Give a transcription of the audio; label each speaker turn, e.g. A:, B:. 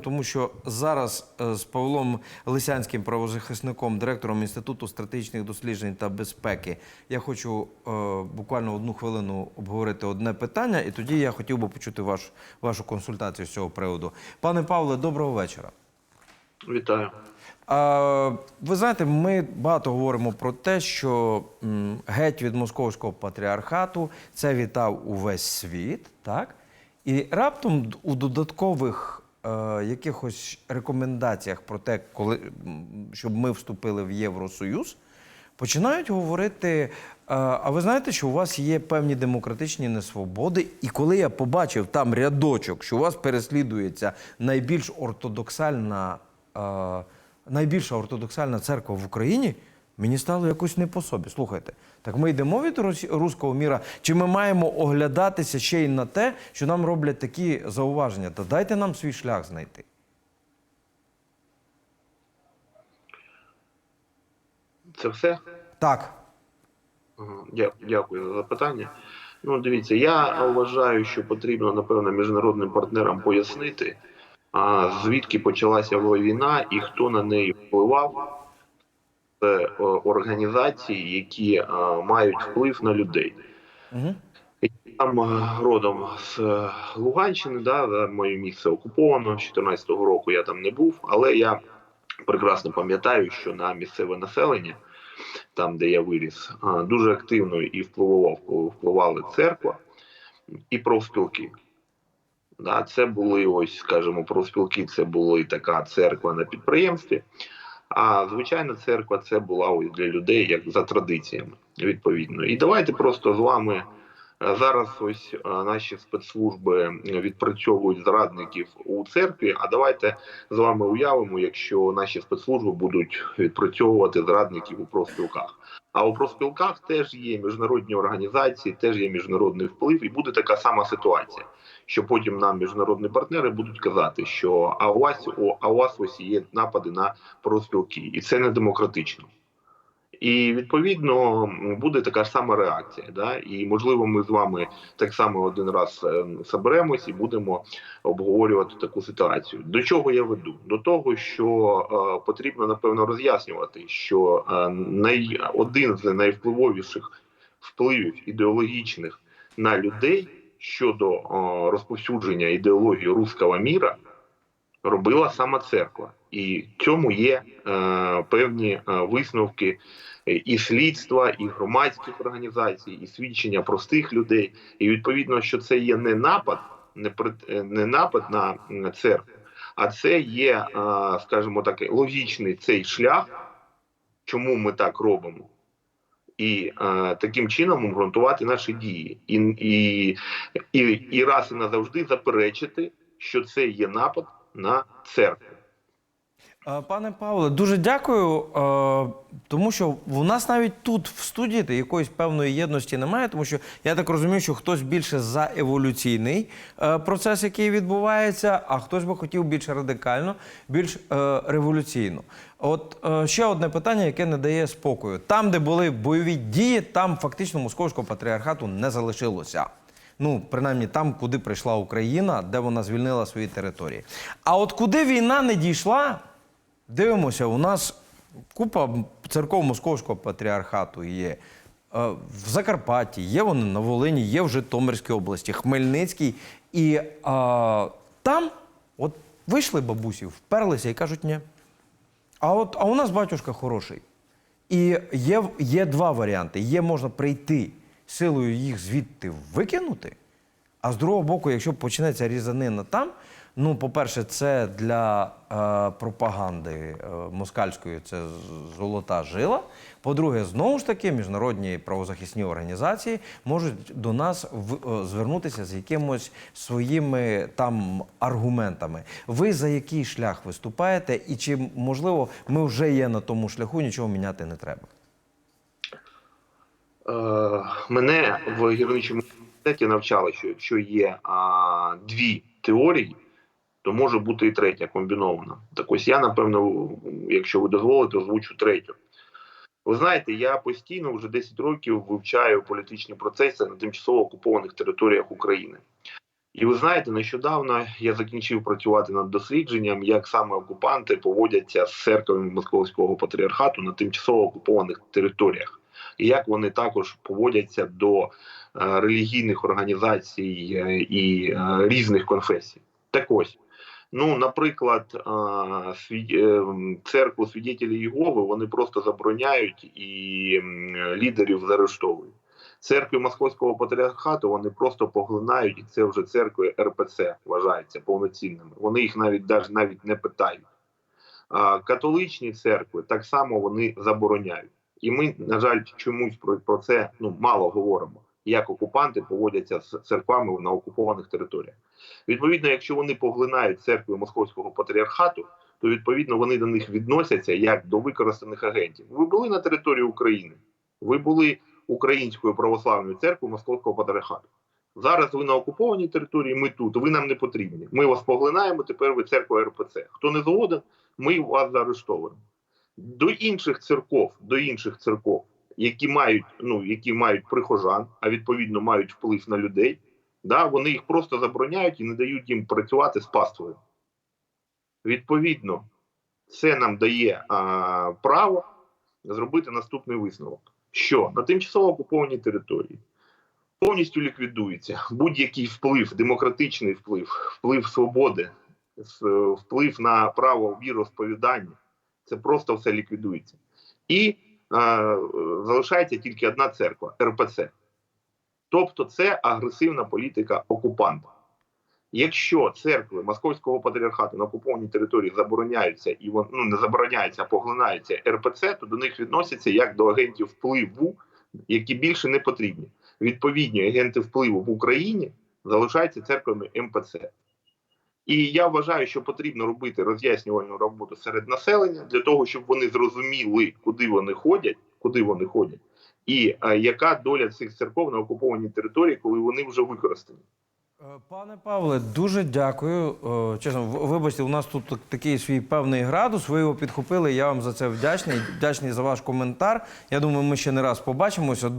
A: Тому що зараз е, з Павлом Лисянським, правозахисником, директором Інституту стратегічних досліджень та безпеки, я хочу е, буквально одну хвилину обговорити одне питання, і тоді я хотів би почути ваш, вашу консультацію з цього приводу. Пане Павле, доброго вечора.
B: Вітаю.
A: А, ви знаєте, ми багато говоримо про те, що м, геть від московського патріархату це вітав увесь світ, так? І раптом у додаткових е, якихось рекомендаціях про те, коли, щоб ми вступили в Євросоюз, починають говорити: е, а ви знаєте, що у вас є певні демократичні несвободи, і коли я побачив там рядочок, що у вас переслідується найбільш ортодоксальна, е, найбільша ортодоксальна церква в Україні, мені стало якось не по собі. Слухайте, так ми йдемо від руського міра, чи ми маємо оглядатися ще й на те, що нам роблять такі зауваження? Та дайте нам свій шлях знайти.
B: Це все?
A: Так.
B: Дякую за запитання. Ну, дивіться, я вважаю, що потрібно, напевно, міжнародним партнерам пояснити, звідки почалася війна і хто на неї впливав. Це організації, які е, мають вплив на людей.
A: Угу.
B: Там е, родом з е, Луганщини, да, моє місце окуповано з 2014 року. Я там не був, але я прекрасно пам'ятаю, що на місцеве населення, там де я виріс, дуже активно і впливало впливали церква і профспілки. Да, це були ось, скажімо, профспілки, це була така церква на підприємстві. А звичайна церква це була для людей як за традиціями, відповідно. І давайте просто з вами Зараз ось е, наші спецслужби відпрацьовують зрадників у церкві. А давайте з вами уявимо, якщо наші спецслужби будуть відпрацьовувати зрадників у профспілках. А у профспілках теж є міжнародні організації, теж є міжнародний вплив, і буде така сама ситуація. Що потім нам міжнародні партнери будуть казати, що а у вас о, а у вас ось є напади на профспілки, і це не демократично. І відповідно буде така ж сама реакція. Да? І можливо, ми з вами так само один раз е, соберемось і будемо обговорювати таку ситуацію. До чого я веду? До того, що е, потрібно напевно роз'яснювати, що е, най, один з найвпливовіших впливів ідеологічних на людей щодо розповсюдження ідеології руського міра робила сама церква, і цьому є е, певні е, висновки е, і слідства, і громадських організацій, і свідчення простих людей. І відповідно, що це є не напад, не е, не напад на церкву, а це є, е, скажімо так, логічний цей шлях, чому ми так робимо. І е, таким чином обґрунтувати наші дії, і, і, і, і раз і назавжди заперечити, що це є напад на церкву.
A: Е, Пане Павле, дуже дякую, е, тому що в нас навіть тут в студії якоїсь певної єдності немає, тому що я так розумію, що хтось більше за еволюційний е, процес, який відбувається, а хтось би хотів більш радикально, більш революційно. От ще одне питання, яке не дає спокою. Там, де були бойові дії, там фактично московського патріархату не залишилося. Ну, принаймні там, куди прийшла Україна, де вона звільнила свої території. А от куди війна не дійшла, дивимося, у нас купа церков московського патріархату є. Е, В Закарпатті, є вони на Волині, є в Житомирській області, Хмельницькій. І а, там от вийшли бабусі, вперлися і кажуть, ні. А от а у нас батюшка хороший. І є, є два варіанти. Є можна прийти силою їх звідти викинути. А з другого боку, якщо почнеться різанина там, ну, по-перше, це для е, пропаганди е, москальської це золота жила. По-друге, знову ж таки, міжнародні правозахисні організації можуть до нас в, е, звернутися з якимось своїми там аргументами. Ви за який шлях виступаєте, і чи можливо ми вже є на тому шляху, нічого міняти не треба?
B: Мене в гірничому університеті навчали, що якщо є а, дві теорії, то може бути і третя комбінована. Так ось я, напевно, якщо ви дозволите, озвучу третю. Ви знаєте, я постійно вже 10 років вивчаю політичні процеси на тимчасово окупованих територіях України. І ви знаєте, нещодавно я закінчив працювати над дослідженням, як саме окупанти поводяться з церквами Московського патріархату на тимчасово окупованих територіях, і як вони також поводяться до е, релігійних організацій е, і е, різних конфесій. Так ось. Ну, наприклад, церкву свідетелів Єгови вони просто забороняють і лідерів заарештовують. Церкви Московського патріархату вони просто поглинають, і це вже церкви РПЦ вважаються повноцінними. Вони їх навіть навіть, не питають. Католичні церкви так само вони забороняють. І ми, на жаль, чомусь про, про це ну мало говоримо, як окупанти поводяться з церквами на окупованих територіях. Відповідно, якщо вони поглинають церкви Московського патріархату, то відповідно вони до них відносяться як до використаних агентів. Ви були на території України, ви були Українською православною церквою Московського патріархату. Зараз ви на окупованій території, ми тут, ви нам не потрібні. Ми вас поглинаємо, тепер ви церква РПЦ. Хто не згоден, ми вас заарештовуємо. До інших церков, до інших церков, які мають, ну, які мають прихожан, а відповідно мають вплив на людей, да, вони їх просто забороняють і не дають їм працювати з паствою. Відповідно, це нам дає а, право зробити наступний висновок що на тимчасово окупованій території повністю ліквідується будь-який вплив, демократичний вплив, вплив свободи, вплив на право віросповідання. Це просто все ліквідується. І е, залишається тільки одна церква РПЦ. Тобто це агресивна політика окупанта. Якщо церкви Московського патріархату на окупованій території забороняються і вон, ну, не забороняються, а поглинаються РПЦ, то до них відносяться як до агентів впливу, які більше не потрібні. Відповідні агенти впливу в Україні залишаються церквами МПЦ. І я вважаю, що потрібно робити роз'яснювальну роботу серед населення для того, щоб вони зрозуміли, куди вони ходять, куди вони ходять, і е, яка доля цих церков на окупованій території, коли вони вже використані.
A: Е, Пане Павле, дуже дякую. Е, Чесно, вибачте, у нас тут такий свій певний градус. Ви його підхопили. Я вам за це вдячний. Вдячний за ваш коментар. Я думаю, ми ще не раз побачимося. До